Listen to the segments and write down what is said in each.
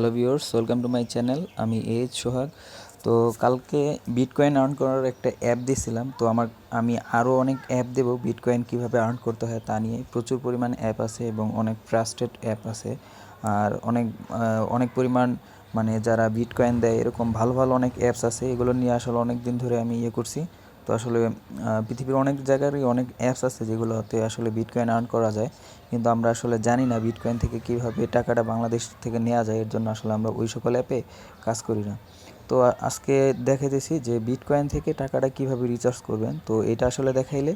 Hello viewers, welcome to my channel. আমি H Sohag. তো কালকে বিটকয়েন আর্ন করার একটা অ্যাপ দিয়েছিলাম তো আমার, আমি আরও অনেক অ্যাপ দেবো বিটকয়েন কীভাবে আর্ন করতে হয় তা নিয়ে। প্রচুর পরিমাণ অ্যাপ আছে এবং অনেক ট্রাস্টেড অ্যাপ আছে। আর অনেক অনেক পরিমাণ মানে যারা বিটকয়েন দেয়, এরকম ভালো ভালো অনেক অ্যাপস আছে। এগুলো নিয়ে আসলে অনেক দিন ধরে আমি ইয়ে করছি। তো আসলে পৃথিবীর অনেক জায়গারই অনেক অ্যাপস আছে যেগুলোতে আসলে বিটকয়েন আর্ন করা যায়। কিন্তু আমরা আসলে জানি না বিটকয়েন থেকে কীভাবে টাকাটা বাংলাদেশ থেকে নেওয়া যায়, এর জন্য আসলে আমরা ওই সকল অ্যাপে কাজ করি না। তো আজকে দেখাইতেছি যে বিটকয়েন থেকে টাকাটা কীভাবে রিচার্জ করবেন। তো এটা আসলে দেখাইলে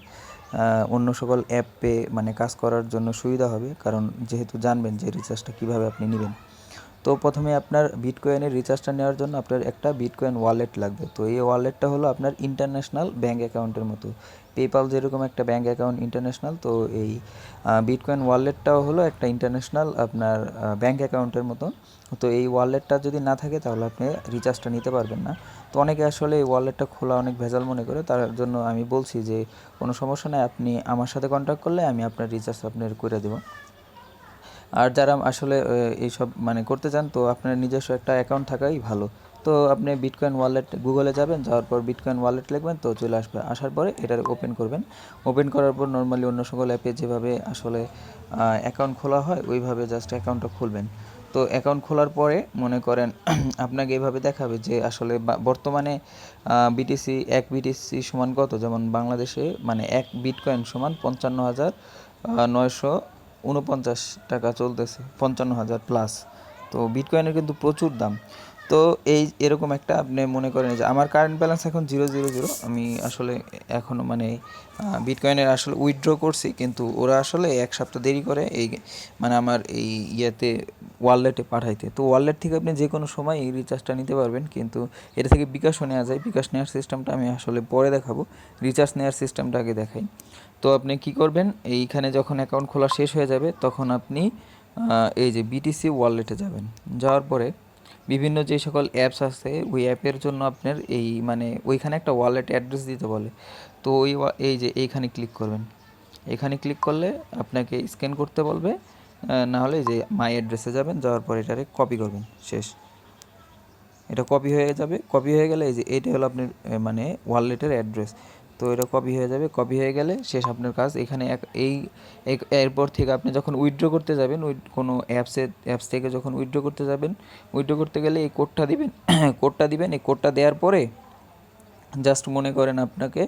অন্য সকল অ্যাপে মানে কাজ করার জন্য সুবিধা হবে। কারণ যেহেতু জানবেন যে রিচার্জটা কীভাবে আপনি নেবেন। তো প্রথমে আপনার বিটকয়েনের রিচার্জটা নেওয়ার জন্য আপনার একটা বিটকয়েন ওয়ালেট লাগবে। তো এই ওয়ালেটটা হলো আপনার ইন্টারন্যাশনাল ব্যাঙ্ক অ্যাকাউন্টের মতো। পেপাল যেরকম একটা ব্যাঙ্ক অ্যাকাউন্ট ইন্টারন্যাশনাল তো এই বিটকয়েন ওয়ালেটটাও হলো একটা ইন্টারন্যাশনাল আপনার ব্যাঙ্ক অ্যাকাউন্টের মতো। তো এই ওয়ালেটটা যদি না থাকে তাহলে আপনি রিচার্জটা নিতে পারবেন না। তো অনেকে আসলে এই ওয়ালেটটা খোলা অনেক ভেজাল মনে করে, তার জন্য আমি বলছি যে কোনো সমস্যা নেই, আপনি আমার সাথে কন্ট্যাক্ট করলে আমি আপনার রিচার্জ আপনার করে দেবো। আর যারা আসলে এইসব মানে করতে চান, তো আপনার নিজস্ব একটা অ্যাকাউন্ট থাকাই ভালো। তো আপনি বিটকয়েন ওয়ালেট গুগলে যাবেন, যাওয়ার পর বিটকয়েন ওয়ালেট লিখবেন, তো চলে আসবে। আসার পরে এটা ওপেন করবেন। ওপেন করার পর নর্মালি অন্য সকল অ্যাপে যেভাবে আসলে অ্যাকাউন্ট খোলা হয়, ওইভাবে জাস্ট অ্যাকাউন্টটা খুলবেন। তো অ্যাকাউন্ট খোলার পরে মনে করেন, আপনাকে এইভাবে দেখাবে যে আসলে বর্তমানে বিটিসি এক বিটিসি সমান কত? যেমন বাংলাদেশে মানে এক বিটকয়েন সমান পঞ্চান্ন হাজার নয়শো উনপঞ্চাশ টাকা চলতেছে পঞ্চান্ন হাজার প্লাস তো বিটকয়েনের কিন্তু প্রচুর দাম। তো এই এরকম একটা আপনি মনে করেন যে আমার কারেন্ট ব্যালেন্স এখন জিরো জিরো জিরো আমি আসলে এখনও মানে বিটকয়েনের আসলে উইথড্র করছি, কিন্তু ওরা আসলে এক সপ্তাহ দেরি করে এই মানে আমার এই ইয়েতে ওয়ালেটে পাঠাইতে। তো ওয়ালেট থেকে আপনি যে কোনো সময় এই রিচার্জটা নিতে পারবেন, কিন্তু এটা থেকে বিকাশও নেওয়া যায়। বিকাশ নেওয়ার সিস্টেমটা আমি আসলে পরে দেখাবো। রিচার্জ নেওয়ার সিস্টেমটা আগে দেখাই। তো আপনি কি করবেন, এইখানে যখন অ্যাকাউন্ট খোলা শেষ হয়ে যাবে, তখন আপনি এই যে বিটিসি ওয়ালেটে যাবেন। যাওয়ার পরে বিভিন্ন যে সকল অ্যাপস আছে, ওই অ্যাপের জন্য আপনার এই মানে ওইখানে একটা ওয়ালেট অ্যাড্রেস দিতে বলে। তো ওই এই যে এইখানে ক্লিক করবেন। এখানে ক্লিক করলে আপনাকে স্ক্যান করতে বলবে। না হলে যে মাই অ্যাড্রেসে যাবেন, যাওয়ার পর এটারে কপি করবেন, শেষ। এটা কপি হয়ে যাবে। কপি হয়ে গেলে এই যে এইটা হলো আপনার মানে ওয়ালেটের অ্যাড্রেস তো এটা কপি হয়ে যাবে। কপি হয়ে গেলে শেষ আপনার কাজ। এখানে এক এই এরপর থেকে আপনি যখন উইথড্র করতে যাবেন, ওই কোনো অ্যাপসে অ্যাপস থেকে যখন উইথড্র করতে যাবেন উইথড্র করতে গেলে এই কোডটা দিবেন। কোডটা দিবেন। এই কোডটা দেওয়ার পরে জাস্ট মনে করেন আপনাকে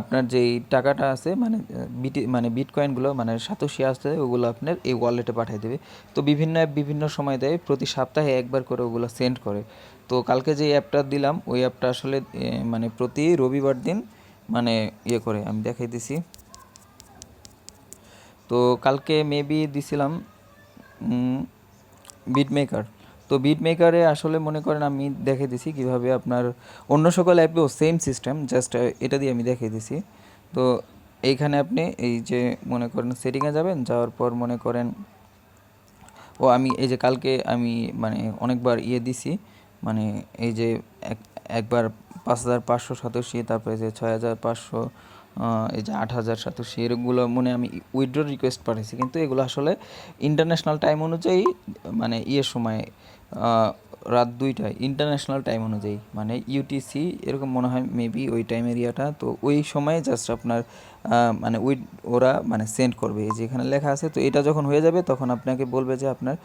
আপনার যেই টাকাটা আছে মানে বিটি মানে বিটকয়েনগুলো মানে সাতোশি আছে ওগুলো আপনার এই ওয়ালেটে পাঠিয়ে দেবে। তো বিভিন্ন অ্যাপ বিভিন্ন সময় দেয়। প্রতি সপ্তাহে একবার করে ওগুলো সেন্ড করে। তো কালকে যে অ্যাপটা দিলাম, ওই অ্যাপটা আসলে মানে প্রতি রবিবার দিন মানে ইয়ে করে, আমি দেখাই দিছি। তো কালকে মেবি দিছিলাম বিট মেকার তো বিট মেকারে আসলে মনে করেন আমি দেখে দিছি কীভাবে আপনার অন্য সকল অ্যাপেও সেম সিস্টেম জাস্ট এটা দিয়ে আমি দেখে দিছি। তো এইখানে আপনি এই যে মনে করেন সেটিংয়ে যাবেন, যাওয়ার পর মনে করেন, ও আমি এই যে কালকে আমি মানে অনেকবার ইয়ে দিছি মানে এই যে এক একবার পাঁচ হাজার পাঁচশো সাতাশি, তারপরে যে ছয় হাজার পাঁচশো এই যে আট হাজার সাতাশি, এরগুলো মনে আমি উইথড্র রিকোয়েস্ট পাঠিয়েছি। কিন্তু এগুলো আসলে ইন্টারন্যাশনাল টাইম অনুযায়ী মানে ইয়ের সময় রাত দুইটায় ইন্টারন্যাশনাল টাইম অনুযায়ী। মানে ইউটিসি এরকম মনে হয় মেবি ওই টাইম এরিয়াটা তো ওই সময়ে জাস্ট আপনার মানে উইথ ওরা মানে সেন্ড করবে। এই যে এখানে লেখা আছে, তো এটা যখন হয়ে যাবে, তখন আপনাকে বলবে যে আপনার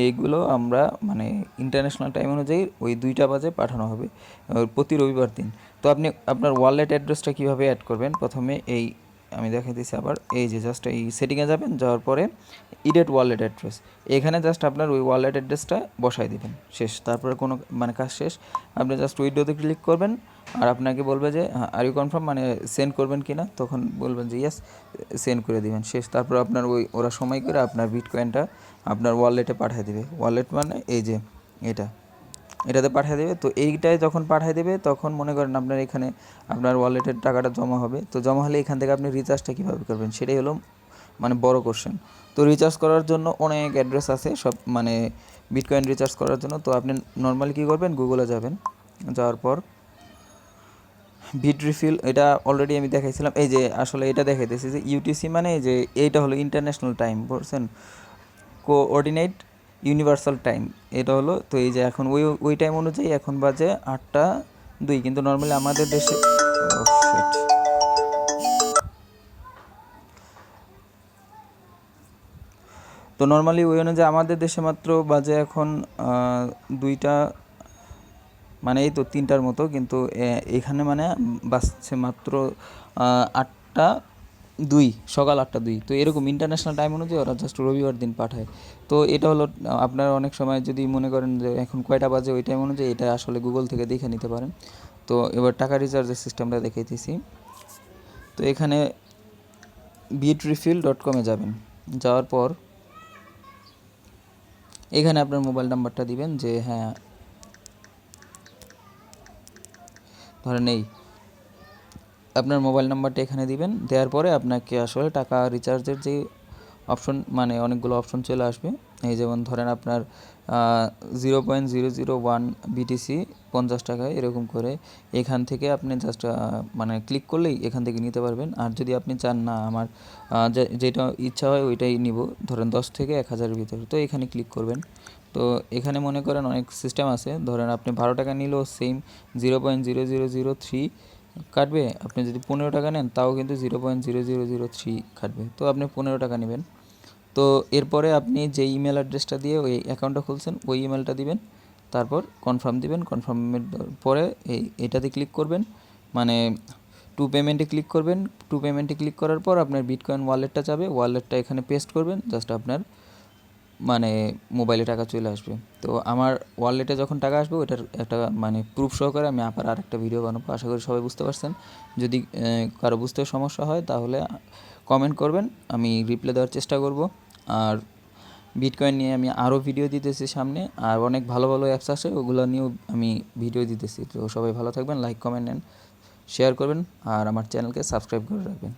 এইগুলো আমরা মানে ইন্টারন্যাশনাল টাইম অনুযায়ী ওই দুইটা বাজে পাঠানো হবে প্রতি রবিবার দিন। তো আপনি আপনার ওয়ালেট অ্যাড্রেসটা কীভাবে অ্যাড করবেন? প্রথমে এই আমি দেখাই দিচ্ছি আবার। এই যে জাস্ট এই সেটিংয়ে যাবেন, যাওয়ার পরে ইডেট ওয়ালেট অ্যাড্রেস এখানে জাস্ট আপনার ওই ওয়ালেট অ্যাড্রেসটা বসাই দিবেন। শেষ। তারপরে কোনো মানে কাজ শেষ। আপনি জাস্ট উইডোতে ক্লিক করবেন, আর আপনাকে বলবে যে আর ইউ কনফার্ম মানে সেন্ড করবেন কি না তখন বলবেন যে ইয়েস সেন্ড করে দিবেন। শেষ। তারপর আপনার ওই, ওরা সময় করে আপনার বিটকয়েনটা আপনার ওয়ালেটে পাঠিয়ে দেবে। ওয়ালেট মানে এই যে এটা। এটাতে পাঠিয়ে দেবে। তো এইটাই যখন পাঠিয়ে দেবে, তখন মনে করেন আপনার এখানে আপনার ওয়ালেটের টাকাটা জমা হবে। তো জমা হলে এখান থেকে আপনি রিচার্জটা কীভাবে করবেন? সেটাই হলো মানে বড় কোশ্চেন তো রিচার্জ করার জন্য অনেক অ্যাড্রেস আছে, সব মানে বিটকয়েন রিচার্জ করার জন্য। তো আপনি নর্মালি কী করবেন? গুগলে যাবেন। যাওয়ার পর বিট রিফিল এটা অলরেডি আমি দেখাইছিলাম। এই যে আসলে এটা দেখাইতেছি যে ইউটিসি মানে যে, এইটা হলো ইন্টারন্যাশনাল টাইম বুঝছেন? কোঅর্ডিনেট ইউনিভার্সাল টাইম এটা হলো তো এই যে এখন ওই ওই টাইম অনুযায়ী এখন বাজে আটটা দুই কিন্তু নর্মালি আমাদের দেশে Oh, তো নর্মালি ওই অনুযায়ী আমাদের দেশে মাত্র বাজে এখন দুইটা মানে এই তো তিনটার মতো কিন্তু এখানে মানে বাজছে মাত্র আটটা দুই, সকাল আটটা দুই। তো এরকম ইন্টারন্যাশনাল টাইম অনুযায়ী ওরা জাস্ট রবিবার দিন পাঠায়। তো এটা হলো, আপনারা অনেক সময় যদি মনে করেন যে এখন কয়টা বাজে ওই টাইম অনুযায়ী এটা আসলে গুগল থেকে দেখে নিতে পারেন। তো এবার টাকা রিচার্জের সিস্টেমটা দেখাইতেছি। তো এখানে বিট রিফিল ডট কমে যাবেন। যাওয়ার পর এখানে আপনার মোবাইল নাম্বারটা দিবেন যে হ্যাঁ ধরেন এই আপনার মোবাইল নাম্বারটা এখানে দিবেন। দেওয়ার পরে আপনাকে আসলে টাকা রিচার্জের যে অপশন মানে অনেকগুলো অপশন চলে আসবে। এই যেমন ধরেন আপনার zero point zero zero one BTC পঞ্চাশ টাকায় এরকম করে এখান থেকে আপনি জাস্ট মানে ক্লিক করলেই এখান থেকে নিতে পারবেন। আর যদি আপনি চান, না, আমার যেটা ইচ্ছা হয় ওইটাই নিব। ধরেন দশ থেকে এক হাজারের ভিতরে। তো এখানে ক্লিক করবেন। তো এখানে মনে করেন অনেক সিস্টেম আছে। ধরেন আপনি বারো টাকা নিলেও same zero point zero zero zero three কাটবে, আপনি যদি পনেরো টাকা নেন, তাও কিন্তু zero point zero zero zero three কাটবে। তো আপনি পনেরো টাকা নেবেন। তো এরপরে আপনি যে ইমেল অ্যাড্রেসটা দিয়ে ওই অ্যাকাউন্টটা খুলছেন, ওই ইমেলটা দিবেন, তারপর কনফার্ম দিবেন কনফার্মের পরে এই, এটাতে ক্লিক করবেন। মানে টু পেমেন্টে ক্লিক করবেন। টু পেমেন্টে ক্লিক করার পর আপনার বিটকয়েন ওয়ালেটটা যাবে ওয়ালেটটা এখানে পেস্ট করবেন জাস্ট আপনার মানে মোবাইলে টাকা চলে আসবে। তো আমার ওয়ালেটে যখন টাকা আসবে ওটার একটা মানে প্রুফ সহকারে আমি আবার আর একটা ভিডিও বানাবো। আশা করি সবাই বুঝতে পারছেন। যদি কারও বুঝতে সমস্যা হয়, তাহলে কমেন্ট করবেন, আমি রিপ্লাই দেওয়ার চেষ্টা করব। আর বিটকয়েন নিয়ে আমি আরও ভিডিও দিতেছি সামনে। আর অনেক ভালো ভালো অ্যাপস আছে, ওগুলো নিয়েও আমি ভিডিও দিতেছি। তো সবাই ভালো থাকবেন লাইক কমেন্ট নেন শেয়ার করবেন। আর আমার চ্যানেলকে সাবস্ক্রাইব করে রাখবেন।